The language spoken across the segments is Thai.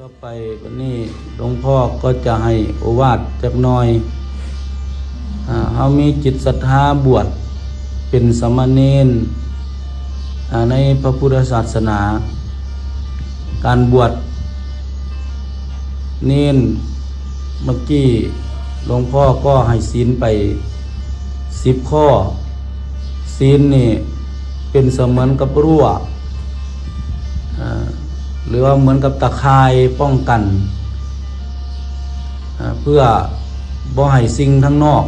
ต่อไปวันนี้หลวงพ่อก็จะให้โอวาทจักน่อยอาเฮามีจิตศรัทธาบวชเป็นสมเณรอ่าในพระพุทธศาสนา การบวชเนนเมื่อกี้หลวงพ่อก็ให้ศีลไปสิบข้อศีลนี่เป็นเสมือนกับรั้ว รือว่าเหมือนกับตะข่ายป้องกัน เพื่อบ่ให้สิ่งทั้งนอก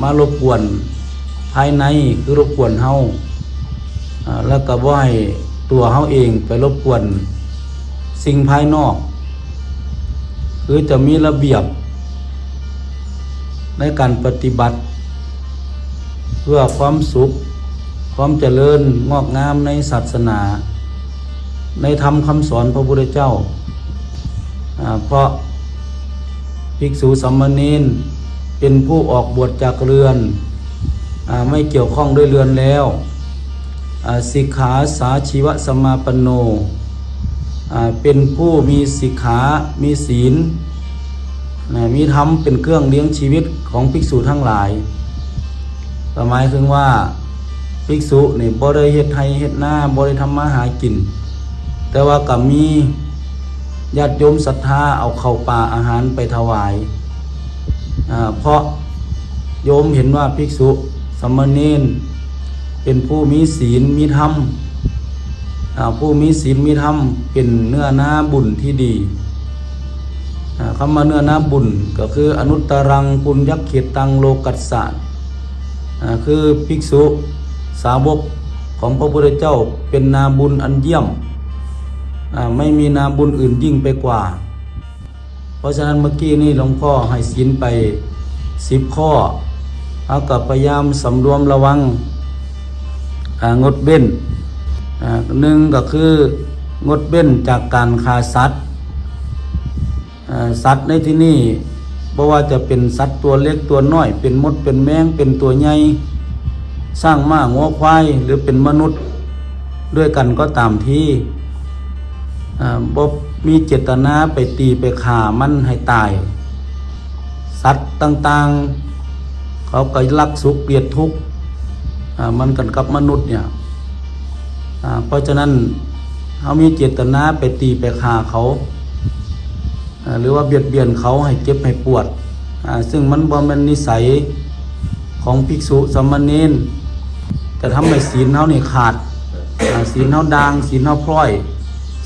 มารบกวนภายในคือรบกวนเฮาอ่าแล้วก็บ่ให้ตัวเฮาเองไปรบกวนสิ่งภายนอก คือจะมีระเบียบ ในการปฏิบัติ เพื่อความสุข ความเจริญงอกงามในศาสนา ในธรรมคำสอนพระพุทธเจ้า เพราะภิกษุสัมมณีนเป็นผู้ออกบวชจากเรือนอไม่เกี่ยวข้องด้วยเรือนแล้วสิกขาสาชีวสมาปนโนเป็นผู้มีสิกขามีศีลมีธรรมเป็นเครื่องเลี้ยงชีวิตของภิกษุทั้งหลายหมายถึงว่าภิกษุนี่บ่ได้เฮ็ดไทยเฮ็ดหน้าบ่ได้ทำมาหากิน แต่ว่าก็มีญาติโยมศรัทธาเอาเข้าวปลาอาหารไปถวาย เพราะโยมเห็นว่าภิกษุสมเณรเป็นผู้มีศีลมีธรรมผู้มีศีลมีธรรมเป็นเนื้อนาบุญที่ดีคำว่าเนื้อนาบุญก็คืออนุตตรังปุญญเขตตังโลกัสสะคือภิกษุสาวกของพระพุทธเจ้าเป็นนาบุญอันเยี่ยม ไม่มีนามบุญอื่นยิ่งไปกว่า เพราะฉะนั้นเมื่อกี้นี่หลวงพ่อให้ศีลไปสิบข้อเอากับพยายามสำรวมระวังงดเบ้นหนึ่งก็คืองดเบ้นจากการฆ่าสัตว์สัตว์ในที่นี่เพราะว่าจะเป็นสัตว์ตัวเล็กตัวน้อย เป็นมดเป็นแมงเป็นตัวใหญ่สร้างม้างัวควายหรือเป็นมนุษย์ด้วยกันก็ตามที่ บ่มีเจตนาไปตีไปข่ามันให้ตาย สัตว์ต่างๆ เขาก็รักสุขเกลียดทุกข์มันกันกับมนุษย์เนี่ยเพราะฉะนั้นเขามีเจตนาไปตีไปข่าเขาหรือว่าเบียดเบียนเขาให้เจ็บให้ปวด ซึ่งมันบ่แม่นนิสัยของภิกษุสามเณรจะทำให้ศีลเขานี่ขาดศีลเขาดางศีลเขาพร้อย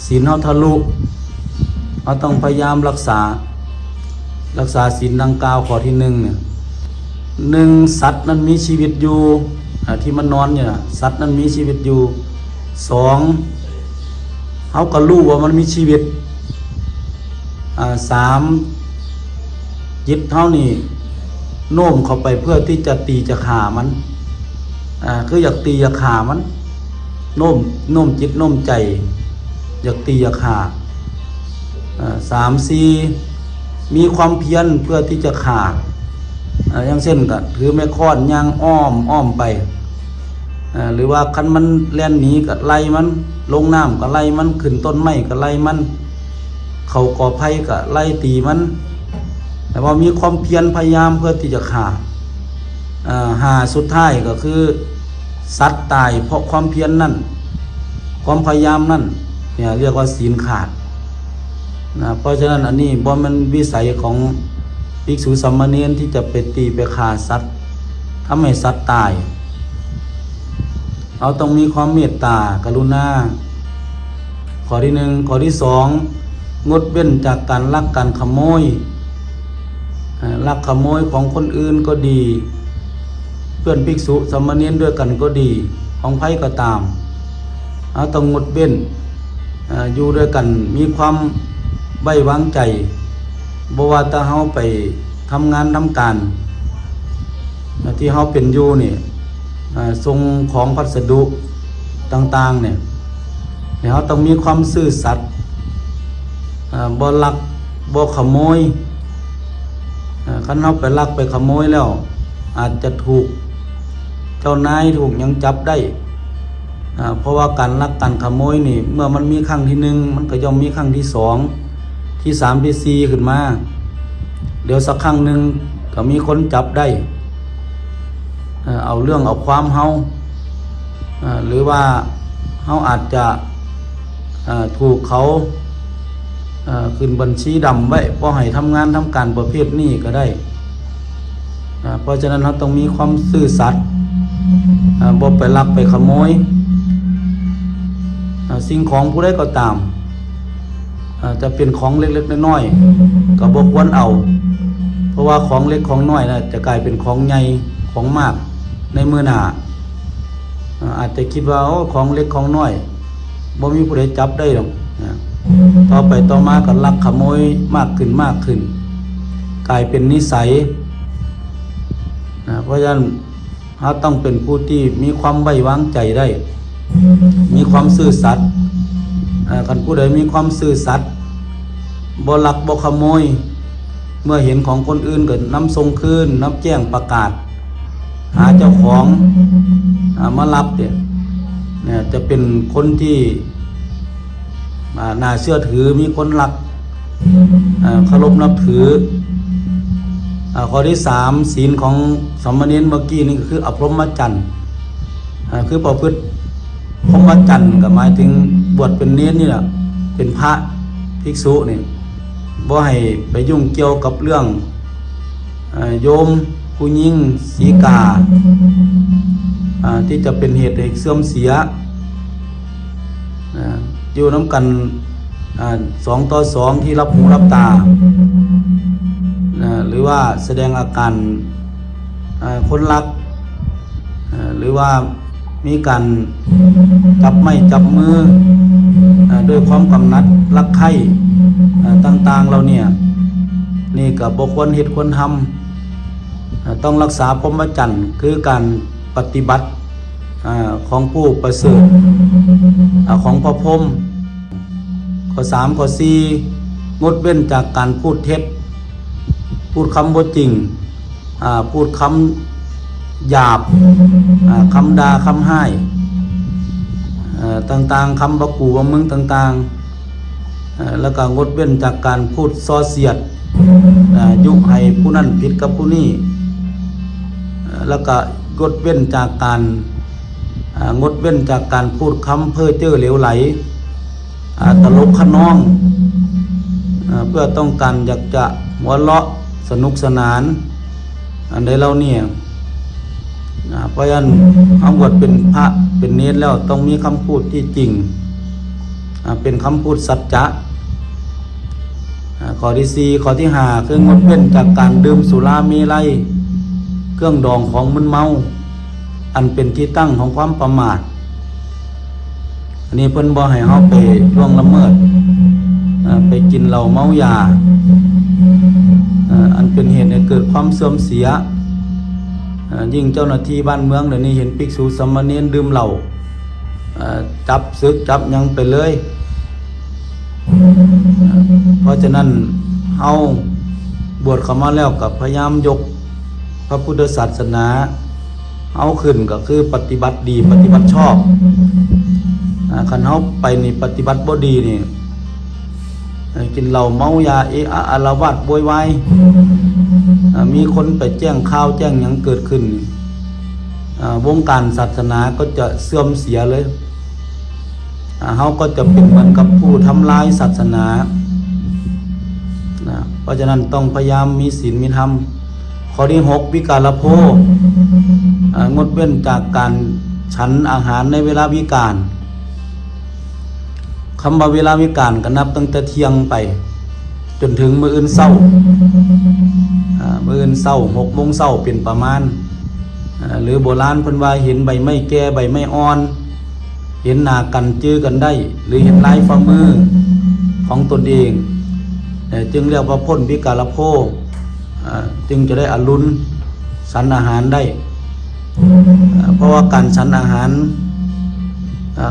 ศีลเขาทะลุเราต้องพยายามรักษา รักษาศีลดังกล่าวข้อที่หนึ่งเนี่ยหนึ่งสัตว์นั้นมีชีวิตอยู่ที่มันนอนเนี่ยสัตว์นั้นมีชีวิตอยู่สองเขาก็รู้ว่ามันมีชีวิตอ่าสามจิตเท่านี่โน้มเข้าไปเพื่อที่จะตีจะขามันอ่าคืออยากตีอยากขามันโน้มโน้มจิตโน้มใจ อยากตีอยากขาสามสี่มีความเพียรเพื่อที่จะขาอ่าอย่างเช่นก็ถือไม้ค้อนย่างอ้อมอ้อมไป หรือว่าคันมันแล่นหนีก็ไล่มัน ลงน้ำก็ไล่มันขึ้นต้นไม้ก็ไล่มัน เขาก่อภัยก็ไล่ตีมัน แต่ว่ามีความเพียรพยายามเพื่อที่จะขาอ่าหาสุดท้ายก็คือ สัตว์ตายเพราะความเพียรนนั่นความพยายามนั่น เนี่ยเรียกว่าศีลขาดนะเพราะฉะนั้นอันนี้บ่มันวิสัยของภิกษุสามเณรที่จะไปตีไปฆ่าสัตว์ทำให้สัตว์ตาย เราต้องมีความเมตตากรุณาข้อที่หนึ่งข้อที่สองงดเว้นจากการลักการขโมยลักขโมยของคนอื่นก็ดี เพื่อนภิกษุสามเณรด้วยกันก็ดี ของไผก็ตามเราต้องงดเว้น อยู่ด้วยกันมีความไว้วางใจบ่ว่าถ้าเฮาไปทำงานทำการที่เฮาเป็นอยู่นี่อ่าส่งของพัสดุต่างๆเนี่ยเฮาต้องมีความซื่อสัตย์บ่ลักบ่ขโมยคันเฮาไปลักไปขโมยแล้ว อาจจะถูกเจ้านายถูกยังจับได้ เพราะว่าการลักการขโมยนี่ เมื่อมันมีครั้งที่หนึ่งมันก็ย่อมมีครั้งที่สองที่สามที่สี่ขึ้นมา เดี๋ยวสักครั้งหนึ่งก็มีคนจับได้ เอาเรื่องเอาความเฮาหรือว่าเฮาอาจจะถูกเขาขึ้นบัญชีดำไว้พอให้ทำงานทำการประเภทนี้ก็ได้ เพราะฉะนั้นเราต้องมีความซื่อสัตย์อ่าบ่ไปลักไปขโมย สิ่งของผู้ใดก็ตามจะเป็นของเล็กๆน้อยๆก็บ่ควรเอา เพราะว่าของเล็กของน้อยนะจะกลายเป็นของใหญ่ของมากในมือหนาอาจจะคิดว่าอของเล็กของน้อยบ่มีผู้ใดจับได้หรอกนะต่อไปต่อมาก็ลักขโมยมากขึ้นมากขึ้น กลายเป็นนิสัยนะเพราะฉะนั้นเราต้องเป็นผู้ที่มีความไว้วางใจได้ มีความซื่อสัตย์อ่าคันผู้ใดมีความซื่อสัตย์บ่ลักบ่ขโมย เมื่อเห็นของคนอื่นเก็นำส่งคืนน้ำแจ้งประกาศ หาเจ้าของอมารับเนี่ยเนี่ยจะเป็นคนที่น่าเชื่อถือมีคนรักเคารพนับถืออข้อที่สามศีลของสมณเณรเมื่อกี้นี่คืออภรมจรรย์อ่าคือประพฤติ พรหมจรรย์ก็หมายถึงบวชเป็นเน้นนี่แหละเป็นพระภิกษุนี่บ่ให้ไปยุ่งเกี่ยวกับเรื่องโยมผู้หญิงสีกาที่จะเป็นเหตุให้เสื่อมเสียอยู่น้ำกันอสองต่อสองที่รับหูรับตา หรือว่าแสดงอาการคนรัก หรือว่า มีการจับไม่จับมืออด้วยความกำนัดรักใคร่ต่างๆเราเนี่ยนี่กับบุควรเหตุควรทำต้องรักษาพรหมจรรย์คือการปฏิบัติอของผู้ประเสริฐของพระพรหมข้อสามข้อสี่งดเว้นจากการพูดเท็จ พูดคำบ่จริงพูดคำ หยาบอ่าคำด่าคำให้ต่างๆคำบกูว่ามึงต่างๆแล้วก็งดเว้นจากการพูดส่อเสียดยุให้ผู้นั้นผิดกับผู้นี่แล้วก็งดเว้นจากการงดเว้นจากการพูดคำเพ้อเจ้อเหลวไหลตลกขนองอเพื่อต้องการอยากจะหัวเราะสนุกสนาน อันใดเราเนี่ย อ่าเพราะฉะนั้นเอาบวชเป็นพระเป็นเนรแล้วต้องมีคำพูดที่จริงอ่าเป็นคำพูดสัจจะอ่าข้อที่สี่ข้อที่ห้าคืองดเว้นจากการดื่มสุราเมลัยเครื่องดองของมึนเมา อันเป็นที่ตั้งของความประมาทอันนี้เพิ่นบ่ให้เฮาไปล่วงละเมิดไปกินเหล้าเมายาอันเป็นเหตุให้เกิดความเสื่อมเสีย ยิ่งเจ้าหน้าที่บ้านเมืองเดี๋ยวนี้เห็นภิกษุสมเณรดื่มเหล้าจับซึกจับยังไปเลย เพราะฉะนั้นเฮาบวชเข้ามาแล้วกับพยายามยกพระพุทธศาสนาเอาขึ้นก็คือปฏิบัติดีปฏิบัติชอบอ่าคันเฮาไปนี่ปฏิบัติบ่ดีนี่กินเหล้าเมายาเอะอะอารวาสโวยวาย มีคนไปแจ้งข่าวแจ้งยังเกิดขึ้นวงการศาสนาก็จะเสื่อมเสียเลยเขาก็จะเป็นเหมือนกับผู้ทำลายศาสนาเพราะฉะนั้นต้องพยายามมีศีลมีธรรมข้อที่หกวิกาลโภงดเว้นจากการฉันอาหารในเวลาวิการคำว่าเวลาวิการก็นับตั้งแต่เที่ยงไป จนถึงมื้ออื่นเศร้า มื้ออื่นเศร้าหกโมงเศร้าเป็นประมาณ หรือโบราณพิ่นว่าเห็นใบไม้แก่ใบไม้อ่อน เห็นหนากันจื้อกันได้ หรือเห็นลายฝ่ามือของตนเอง จึงเรียกว่าพ้นวิการโภจึงจะได้อรุณสันอาหารได้ เพราะว่าการสันอาหาร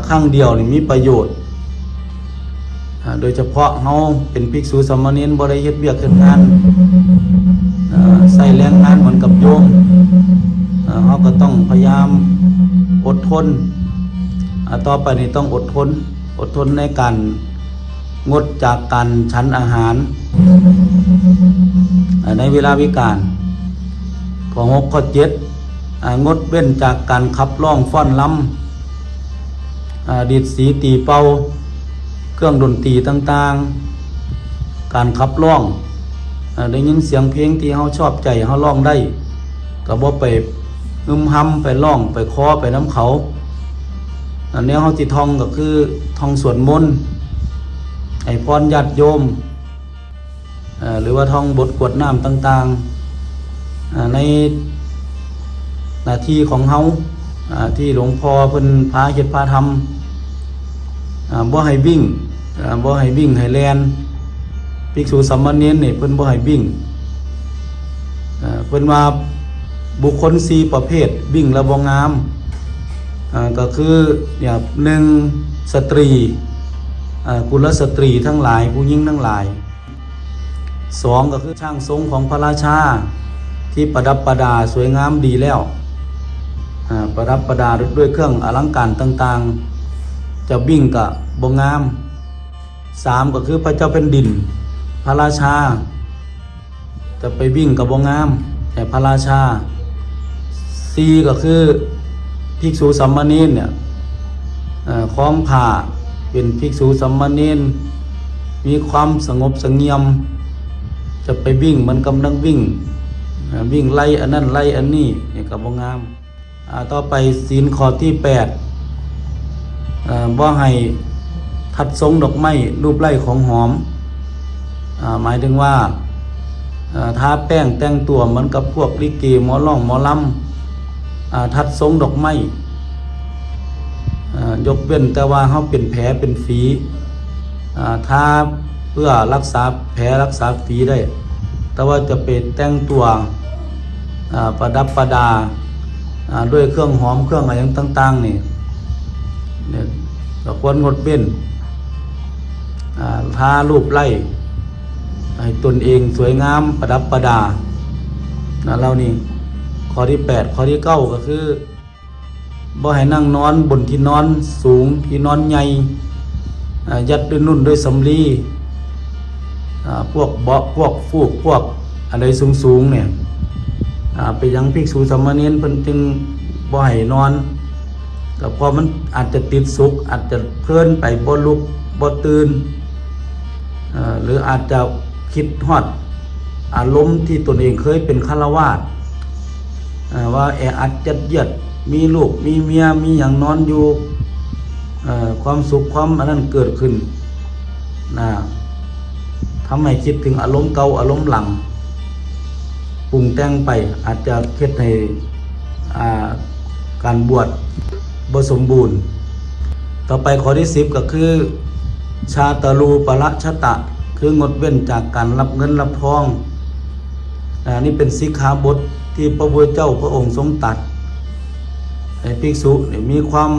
ข้างเดียวนี่มีประโยชน์ โดยเฉพาะเฮาเป็นภิกษุสมเณรบ่ได้เฮ็ดเวียกเฮ็ดงาน ใส่แรงงานเหมือนกับโยมเขาก็ต้องพยายามอดทน ต่อไปนี่ต้องอดทน อดทนในการงดจากการฉันอาหาร ในเวลาวิการข้อหกข้อเจ็ดงดเว้นจากการขับร้องฟ้อนลำดีดสีตีเป่า เครื่องดนตรีต่างๆ การขับร้อง ได้ยินเสียงเพลงที่เขาชอบใจเขาร้องได้ก็บ่ไปงึมหำไปร้องไปคอไปน้ำเขาอันนี้เขาติทองก็คือทองสวดมนต์ให้พรญาติโยมหรือว่าทองบทกวดน้ำต่างๆในหน้าที่ของเฮาที่หลวงพ่อเพิ่นพาเฮ็ดพาทำอ่าบ่ให้วิ่งบ่ให้วิ่งให้แลน ภิกษุสามเณรนี่ยเพิ่นบ่ให้วิ่งอ่าเพิ่นว่าบุคคลสี่ประเภทวิ่งแล้วบ่งามอ่าก็คือเนี่ยหนึ่งสตรีอ่ากุลสตรีทั้งหลายผู้หญิงทั้งหลายสองก็คือช่างทรงของพระราชาที่ประดับประดาสวยงามดีแล้วอ่าประดับประดาด้วยเครื่องอลังการต่างๆ จะบิ่งกับบงามสามก็คือพระเจ้าเป็นดิน พระราชา จะไปวิ่งกับบงงาม แต่พระราชาสี่ก็คือภิกษุสัมมาเนนเนี่ยคล้องผ้าเป็นภิกษุสัมมาเนนมีความสงบสงเงียม จะไปวิ่งมันกำลังวิ่ง วิ่งไล่อันนั้นไล่อันนี้นี่ก็บ่งงามต่อไปศีลข้อที่แปดเอ่อบ่ให้ทัดทรงดอกไม้รูปไล่ของหอม หมายถึงว่าทาแป้งแต่งตัวเหมือนกับพวกลิเกหมอล่องหมอลำอทัดทรงดอกไม้ยกเว้นแต่ว่าเขาเป็นแผลเป็นฝีอ่าถ้าเพื่อรักษาแผลรักษาฝีได้ แต่ว่าจะไปแต่งตัวประดับประดาด้วยเครื่องหอมเครื่องอะไรต่างๆนี่เนี่ยควรงดเว้นทารูปไล่ ให้ตนเองสวยงามประดับประดานะเรานี่ข้อที่แปดข้อที่เก้าก็คือบ่ให้นั่งนอนบนที่นอนสูงที่นอนใหญ่ยัดด้วยนุ่นด้วยสำลีพวกเบาะพวกฟูกพวกอะไรสูงสูงๆเนี่ยไปยังภิกษุสามเณรเพิ่นจึงบ่ให้นอนก็พราะมันอาจจะติดสุขอาจจะเพลินไปบ่ลุกบ่ตื่นหรืออาจจะ คิดฮอดอารมณ์ที่ตนเองเคยเป็นฆราวาสว่าแออัดจัดเยียดมีลูกมีเมียมีอย่างนอนอยู่ความสุขความอันนั้นเกิดขึ้นนะทำให้คิดถึงอารมณ์เก่าอารมณ์หลังปรุงแต่งไปอาจจะเคิดให้อ่าการบวชบสมบูรณ์ ต่อไปข้อที่สิบก็คือ ชาตรูปละชะตะ คืองดเว้นจากการรับเงินรับทองอ่านี่เป็นสิกขาบทที่พระพุทธเจ้าพระองค์ทรงตัดให้ภิกษุเนี่ยมีความ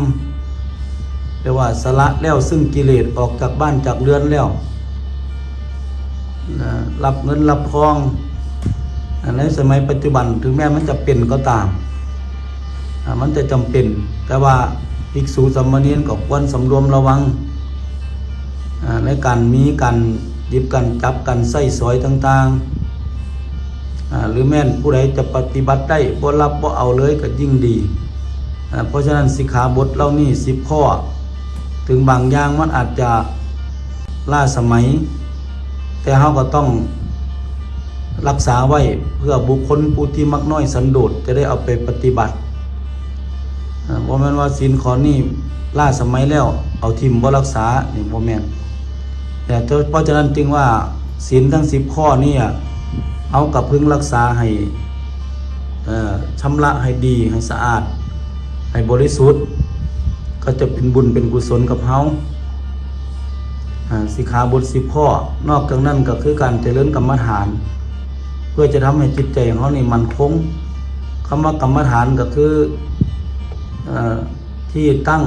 เรียกว่าสละแล้วซึ่งกิเลสออกจากบ้านจากเรือนแล้วนะรับเงินรับทองอันในสมัยปัจจุบันถึงแม้มันจะเป็นก็ตาม มันจะจำเป็น แต่ว่าภิกษุสามเณรก็ควรสำรวมระวังอ่าในการมีการ ยิบกันจับกันใส่สอยต่างๆหรือแม่นผู้ใดจะปฏิบัติได้บ่รับบ่เอาเลยก็ยิ่งดี เพราะฉะนั้นสิกขาบทเล่านี้สิบข้อ ถึงบางอย่างมันอาจจะล่าสมัย แต่เราก็ต้องรักษาไว้เพื่อบุคคลผู้ที่มักน้อยสันโดษจะได้เอาไปปฏิบัติอ่าบ่แม่นว่าศีลข้อนี้ล่าสมัยแล้ว เอาทิมบ่รักษานี่บ่แม่น แต่เพราะฉะนั้นจึงว่าศีลทั้งสิบข้อนี่เอากับพึงรักษาให้ชำระให้ดีให้สะอาด ให้บริสุทธิ์ ก็จะเป็นบุญเป็นกุศลกับเฮาสิขาบทสิบข้อนอกจากนั้นก็คือการเจริญกรรมฐาน เพื่อจะทำให้จิตใจของเขานี่มันคงคำว่ากรรมฐานก็คือเออที่ตั้ง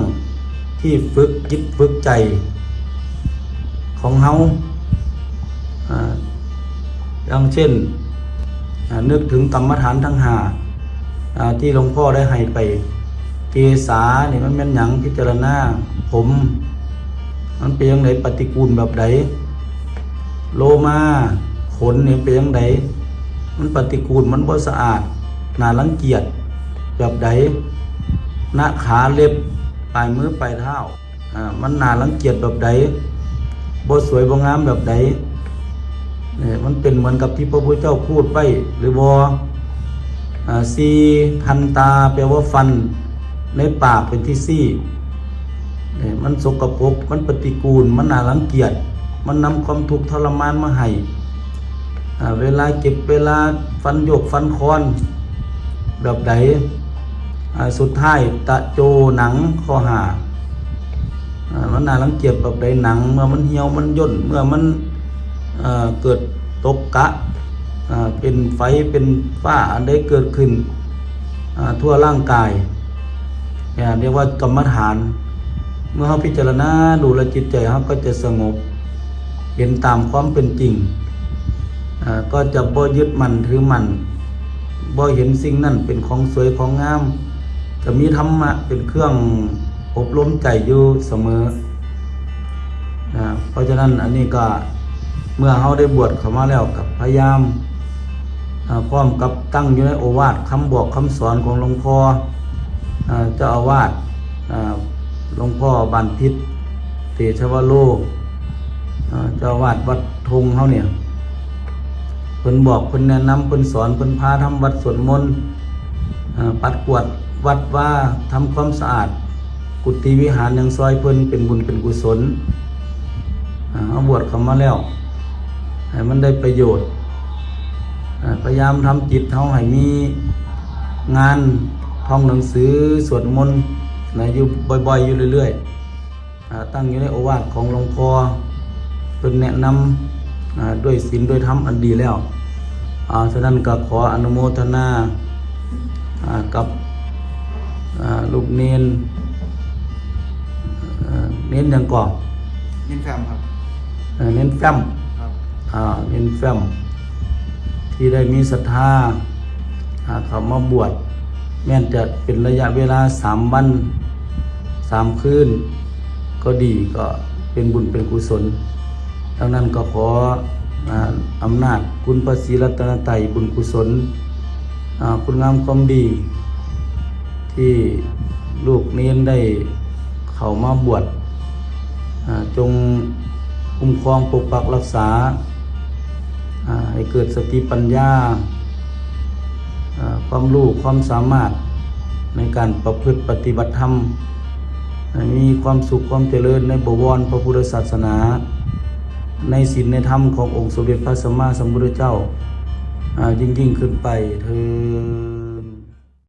ที่ฝึกจิตฝึกใจ ของเฮาอ่าอย่างเช่นนึกถึงกรรมฐานทั้งหาอ่าที่หลวงพ่อได้ให้ไปเกษานี่มันเป็นหยังพิจารณาผม มันเป็นยังไงปฏิกูลแบบใดโลมาขนนี่เป็นยังไงมันปฏิกูลมันบ่สะอาดน่ารังเกียจแบบใดหน้าขาเล็บปลายมือปลายเท้าอ่ามันน่ารังเกียจแบบใด บ่สวยบ่งามแบบใดเนี่ยมันเป็นเหมือนกับที่พระพุทธเจ้าพูดไว้หรือบ่อ่าซีทันตาแปลว่าฟันในปากเป็นที่ซี่เนี่ยมันสกปรกมันปฏิกูล มันน่ารังเกียจมันนำความทุกข์ทรมานมาให้เวลาเก็บเวลาฟันโยกฟันคอนแบบใดอ่าสุดท้ายตะโจหนังข้อหา่า มันน่ารังเกียจแบบใดหนัง เมื่อมันเหี่ยวมันย่นเมื่อมันเกิดตกกะเป็นไฟเป็นฝ้าอันใดเกิดขึ้นทั่วร่างกายเรียกว่ากรรมฐาน เมื่อเราพิจารณาดูแลจิตใจเราก็จะสงบเห็นตามความเป็นจริงก็จะบ่ยึดมันถือมันบ่เห็นสิ่งนั้นเป็นของสวยของงาม จะมีธรรมะเป็นเครื่อง อบรมใจอยู่เสมอนะเพราะฉะนั้นอันนี้ก็เมื่อเราได้บวชเข้ามาแล้วกับพยายามอ่าพร้อมกับตั้งอยู่ในโอวาทคำบอกคำสอนของหลวงพ่ออ่าเจ้าอาวาสอ่าหลวงพ่อบานพิษเตชวโลอ่าเจ้าอาวาสวัดทงเขาเนี่ยเพิ่นบอกเพิ่นแนะนำเพิ่นสอนเพิ่นพาทำวัดสวดมนต์อ่าปัดกวดวัดว่าทำความสะอาด กุฏิวิหารยังซอยเพิ่นเป็นบุญเป็นกุศลอ่าเอาบวชเข้ามาแล้วให้มันได้ประโยชน์อ่าพยายามทำจิตเขาให้มีงานท่องหนังสือสวดมนต์นะอยู่บ่อยๆอยู่เรื่อยๆอ่าตั้งอยู่ในโอวาทของหลวงพ่อเป็นแนะนำอ่าด้วยศีลด้วยธรรมอันดีแล้วอ่าฉะนั้นก็ขออนุโมทนาอ่ากับอ่าลูกเนน น้นอย่างก่อนยินแฟมครับเอ่อเน้นแฟมครับอ่าเน้นแฟมที่ได้มีศรัทธาอ่าเขามาบวชแม้นจะเป็นระยะเวลาสามวันสามคืน ก็ดีก็เป็นบุญเป็นกุศลดังนั้นก็ขออ่าอำนาจคุณพระศรีรัตนตรัยบุญกุศลอ่าคุณงามความดี ที่ลูกเนียนได้เข้ามาบวชอ่า จงคุ้มครองปกปักรักษาให้เกิดสติปัญญา ความรู้ความสามารถในการประพฤติปฏิบัติธรรมให้มีความสุขความเจริญในบวรพระพุทธศาสนา ในศีลในธรรมขององค์สมเด็จพระสัมมาสัมพุทธเจ้าอ่ายิ่งยิ่งขึ้นไปเธอ